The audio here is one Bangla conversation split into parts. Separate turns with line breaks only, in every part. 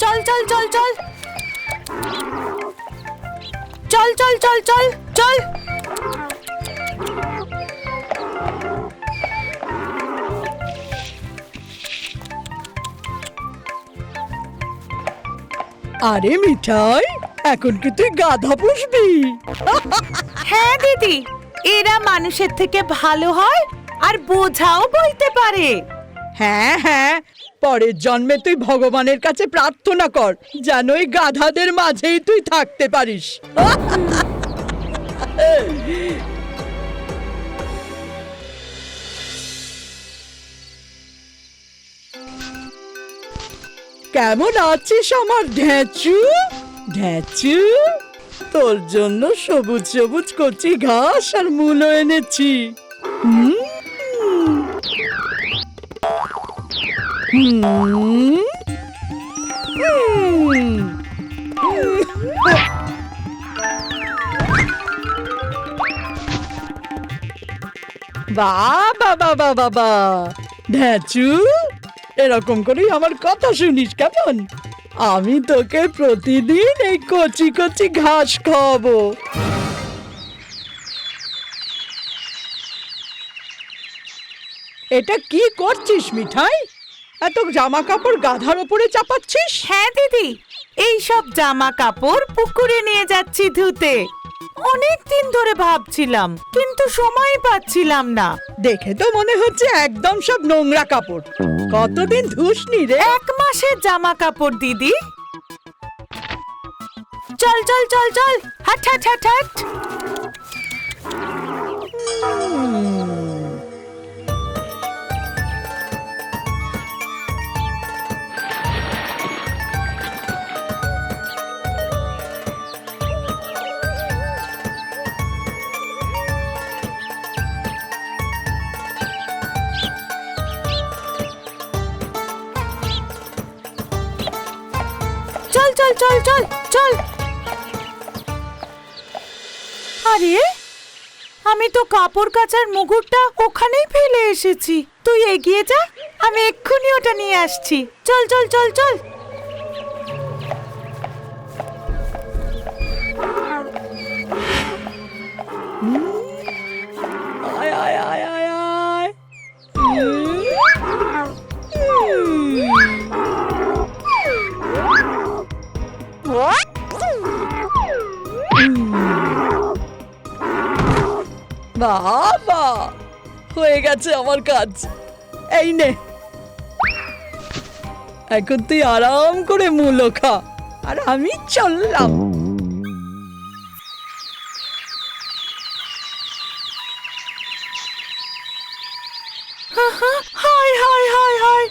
চল চল চল চল। চল চল চল চল চল।
আরে মিঠাই এখন কি তুই গাধা পুষবি?
হ্যাঁ দিদি এরা মানুষের থেকে ভালো হয় আর বোঝাও বইতে পারে।
হ্যাঁ হ্যাঁ পরের জন্মে তুই ভগবানের কাছে প্রার্থনা কর, যেন ওই গাধাদের মাঝেই তুই থাকতে পারিস। কেমন আছিস আমার ঢেঁচু? ঢেঁচু? তোর জন্য সবুজ সবুজ কচি ঘাস আর মূলো এনেছি। হুম? বাবা বাবা বাবা ঢ্যাচু এরকম করেই আমার কথা শুনিস কেমন? আমি তোকে প্রতিদিন এই কচি কচি ঘাস খাওয়াবো। এটা কি করছিস মিঠাই? এত জামা কাপড় গাধার ওপরে চাপাচ্ছিস?
হ্যাঁ দিদি। এই সব জামা কাপড় পুকুরে নিয়ে যাচ্ছি ধুতে। অনেক দিন ধরে ভাবছিলাম কিন্তু সময় পাচ্ছিলাম না।
দেখে তো মনে হচ্ছে একদম সব নোংরা কাপড়। কতদিন ধুসনি রে?
এক মাসের জামা কাপড় দিদি। চল চল চল চল। হাট হাট হাট হাট। চল চল চল চল চল। আরে, আমি তো কাপড় কাচার মুগুরটা ওখানেই ফেলে এসেছি। তুই এগিয়ে যা, আমি এক্ষুনি ওটা নিয়ে আসছি। চল চল চল চল।
বাবা হয়ে গেছে আমার কাজ। এই নে। এখন তুই আরাম করে মূলো খা, আর আমি চললাম।
হায় হায় হায় হায়।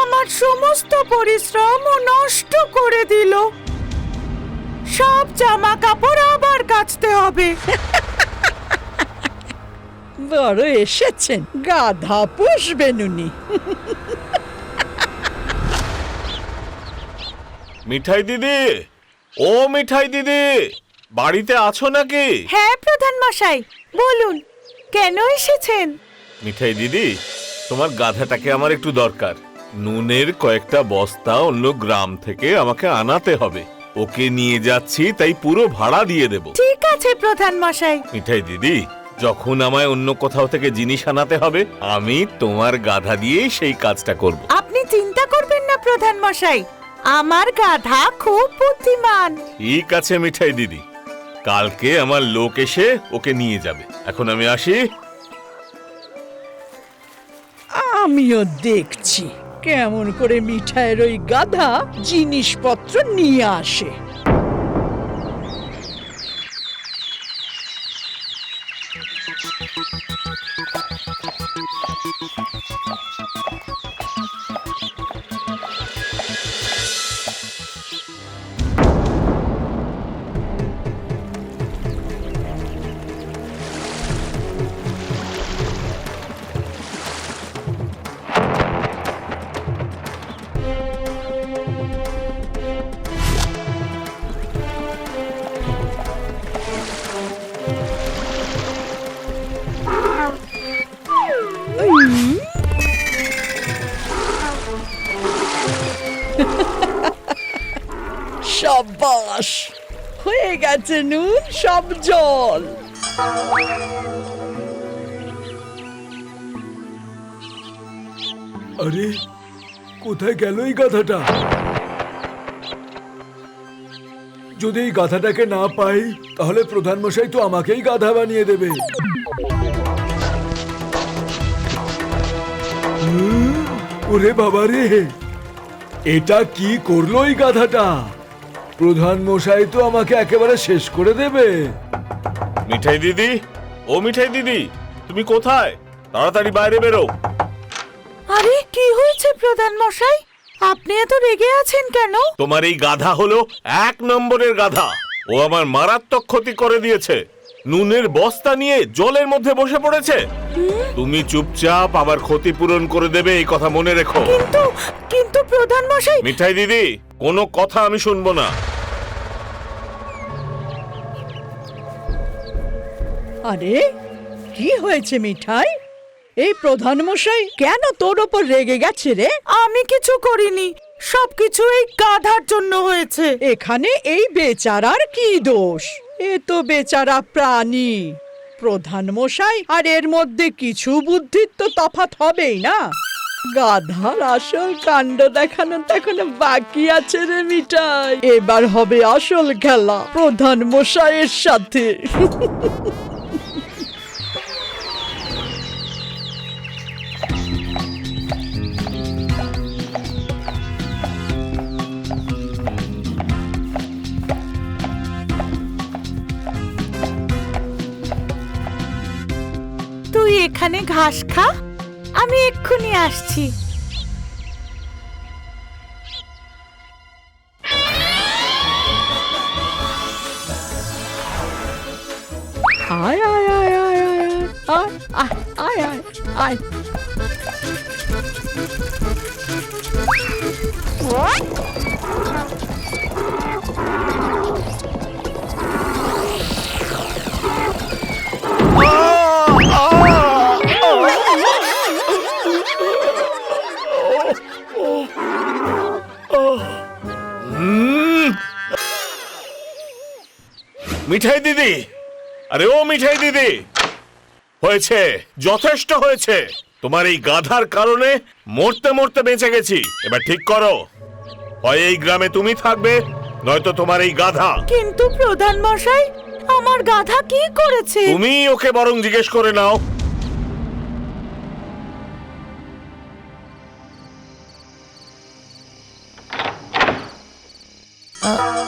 আমার সমস্ত পরিশ্রম ও নষ্ট করে দিল। সব জামা কাপড় আবার কাচতে হবে।
বড় এসেছেন। গাধা পুষবেন উনি।
মিঠাই দিদি ও মিঠাই দিদি বাড়িতে আছো নাকি?
হ্যাঁ প্রধান মশাই বলুন কেন এসেছেন?
মিঠাই দিদি তোমার গাধাটাকে আমার একটু দরকার। নুনের কয়েকটা বস্তা অন্য গ্রাম থেকে আমাকে আনাতে হবে। ওকে নিয়ে যাচ্ছি তাই পুরো ভাড়া দিয়ে দেব।
ঠিক আছে প্রধান মশাই
মিঠাই দিদি যখন আমায় অন্য কোথাও থেকে জিনিস আনাতে হবে আমি তোমার গাধা দিয়েই সেই কাজটা করব।
আপনি চিন্তা করবেন না প্রধান মশাই। আমার গাধা খুব বুদ্ধিমান।
ঠিক আছে মিঠাই দিদি। কালকে আমার লোক এসে ওকে নিয়ে যাবে। এখন আমি আসি।
আমিও দেখছি কেমন করে মিঠাইয়ের ওই গাধা জিনিসপত্র নিয়ে আসে। সাবাস। হয়ে গেছে নুন সব জল।
আরে, কোথায় গেল এই গাধাটা? যদি এই গাধাটাকে না পাই, তাহলে প্রধান মশাই তো আমাকেই গাধা বানিয়ে দেবে। ওরে বাবা রে এটা কি করল এই গাধাটা? প্রধান মশাই তো আমাকে একেবারে শেষ করে দেবে।
মিঠাই দিদি? ও মিঠাই দিদি তুমি কোথায়? তাড়াতাড়ি বাইরে বেরো।
আরে কি হয়েছে প্রধান মশাই? আপনি এত রেগে আছেন কেন?
তোমার এই গাধা হলো এক নম্বরের গাধা। ও আমার মারাত্মক ক্ষতি করে দিয়েছে। নুনের বস্তা নিয়ে জলের মধ্যে বসে পড়েছে। তুমি চুপচাপ আবার ক্ষতিপূরণ করে দেবে এই কথা মনে রেখো।
কিন্তু কিন্তু প্রধান মশাই
মিঠাই দিদি কোনো কথা আমি শুনব না।
আরে কি হয়েছে মিঠাই? এই প্রধান মশাই কেন তোর ওপর রেগে গেছে রে?
আমি কিছু করিনি। সবকিছু এই গাধার জন্য হয়েছে।
এখানে এই বেচারার কি দোষ? এ তো বেচারা প্রাণী। প্রধান মশাই আর এর মধ্যে কিছু বুদ্ধির তো তফাৎ হবেই না? গাধার আসল কাণ্ড দেখানো এখনও বাকি আছে রে মিঠাই। এবার হবে আসল খেলা প্রধান মশাইয়ের সাথে।
এখানে ঘাস খা। আমি এক্ষুনি আসছি।
আয়
মিঠাই দিদি। আরে ও মিঠাই দিদি। হয়েছে যথেষ্ট হয়েছে। তোমার এই গাধার কারণে মরতে মরতে বেঁচে গেছি। এবার ঠিক করো। হয় এই গ্রামে তুমি থাকবে নয়তো তোমার এই গাধা।
কিন্তু প্রধান মশাই আমার গাধা কি করেছে?
তুমি ওকে বরং জিজ্ঞেস করে নাও।
তুই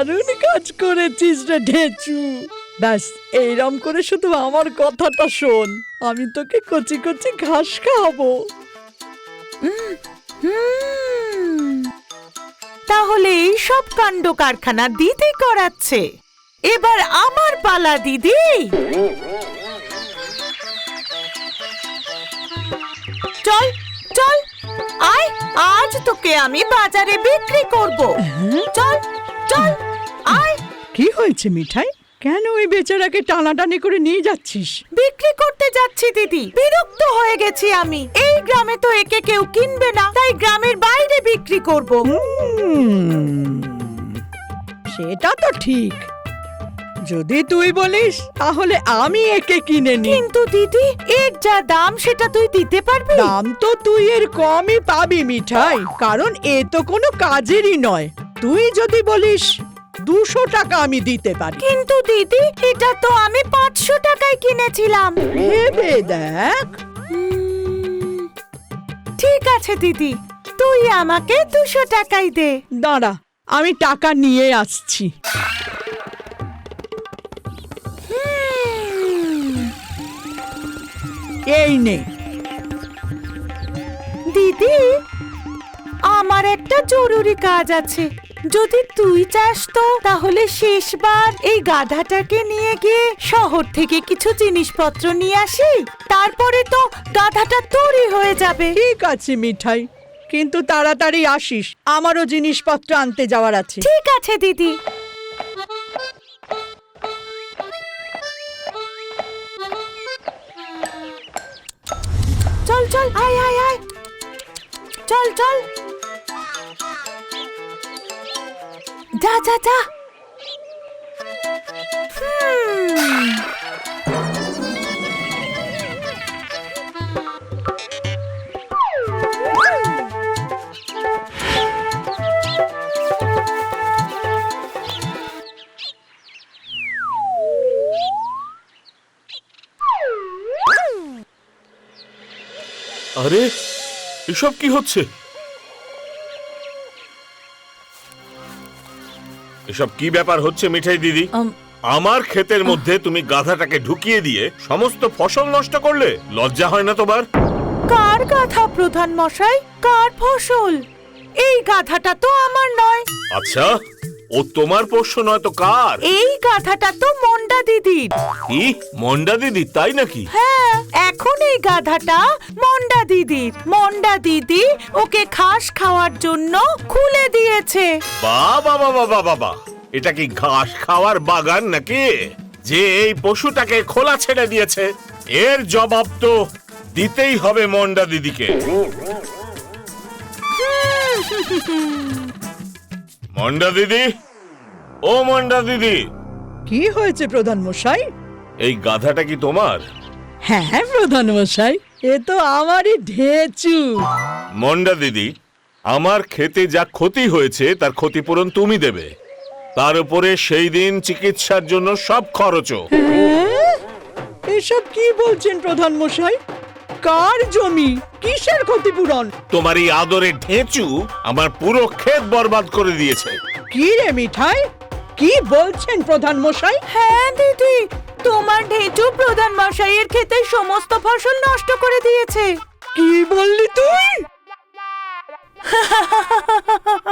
দারুণ কাজ করেছিস রে ঢেচু। ব্যাস এইরম করে শুধু আমার কথাটা শোন। আমি তোকে কচি কচি ঘাস খাওয়াবো।
তাহলে এই সব কাণ্ড কারখানা দিদি করাচ্ছে। এবার আমার পালা দিদি। চল চল। আয় আজ তোকে আমি বাজারে বিক্রি করব। চল চল। আয়
কি হয়েছে মিঠাই? কেন ওই বেচারাকে টানাটানি করে নিয়ে যাচ্ছিস?
বিক্রি করতে যাচ্ছি দিদি। বিরক্ত হয়ে গেছি আমি। এই গ্রামে তো একে কেউ কিনবে না তাই গ্রামের বাইরে বিক্রি করব।
সেটা তো ঠিক। যদি তুই বলিস তাহলে আমি একে কিনে নি
কিন্তু দিদি এর যা দাম সেটা তুই দিতে পারবি?
দাম তো তুই এর কমই পাবি মিঠাই। কারণ এ তো কোনো কাজেরই নয়। তুই যদি বলিস দুশো টাকা আমি দিতে পারি।
কিন্তু দিদি এটা তো আমি পাঁচশো টাকায় কিনেছিলাম।
ভেবে দেখ।
ঠিক আছে দিদি তুই আমাকে দুশো টাকাই দে।
দাঁড়া আমি টাকা নিয়ে আসছি। এই নে।
দিদি আমার একটা জরুরি কাজ আছে। যদি তুই চাস তো তাহলে শেষবার এই গাধাটাকে নিয়ে গিয়ে শহর থেকে কিছু জিনিসপত্র নিয়ে আসি। তারপরে তো গাধাটা তৈরি হয়ে যাবে।
ঠিক আছে মিঠাই। কিন্তু তাড়াতাড়ি আসিস। আমারও জিনিসপত্র আনতে যাওয়ার আছে।
ঠিক আছে দিদি। চল চল আয় আয় আয়। চল চল। যা যা হুম,
আরে এসব কি হচ্ছে? এসব কি ব্যাপার হচ্ছে মিঠাই দিদি?
আম,
আমার ক্ষেতের মধ্যে তুমি গাধাটাকে ঢুকিয়ে দিয়ে সমস্ত ফসল নষ্ট করলে লজ্জা হয় না তোমার?
কার গাধা প্রধান মশাই? কার ফসল? এই গাধাটা তো আমার নয়।
আচ্ছা ও তোমার পোষ্য নয় তো কার?
এই গাধাটা তো মন্ডা দিদির।
কি? মন্ডা দিদি তাই নাকি?
হ্যাঁ এখন এই গাধাটা মন্ডা দিদির। মন্ডা দিদি ওকে ঘাস খাওয়ার জন্য খুলে দিয়েছে।
বাবা বাবা বাবা বাবা এটা কি ঘাস খাওয়ার বাগান নাকি? যে এই পশুটাকে খোলা ছেড়ে দিয়েছে। এর জবাব তো দিতেই হবে মন্ডা দিদিকে। মন্ডা দিদি? ও মন্ডা দিদি।
কি হয়েছে প্রধান মশাই?
এই গাধাটা কি তোমার?
হ্যাঁ প্রধান মশাই এ তো আমারই ঢেচু।
মন্ডা দিদি আমার খেতে যা ক্ষতি হয়েছে তার ক্ষতিপূরণ তুমি দেবে। তার উপরে সেই দিন চিকিৎসার জন্য সব খরচও
হ্যাঁ? এসব কি বলছেন প্রধান মশাই? কার জমি? কিসের ক্ষতিপূরণ?
তোমার এই আদরের ঢেঁচু আমার পুরো ক্ষেত বরবাদ করে দিয়েছে।
কি রে মিঠাই? কি বলছেন প্রধান মশাই?
হ্যাঁ দিদি। তোমার ঢেঁচু প্রধান মশাইয়ের ক্ষেতে সমস্ত ফসল নষ্ট করে দিয়েছে।
কি বললি তুই?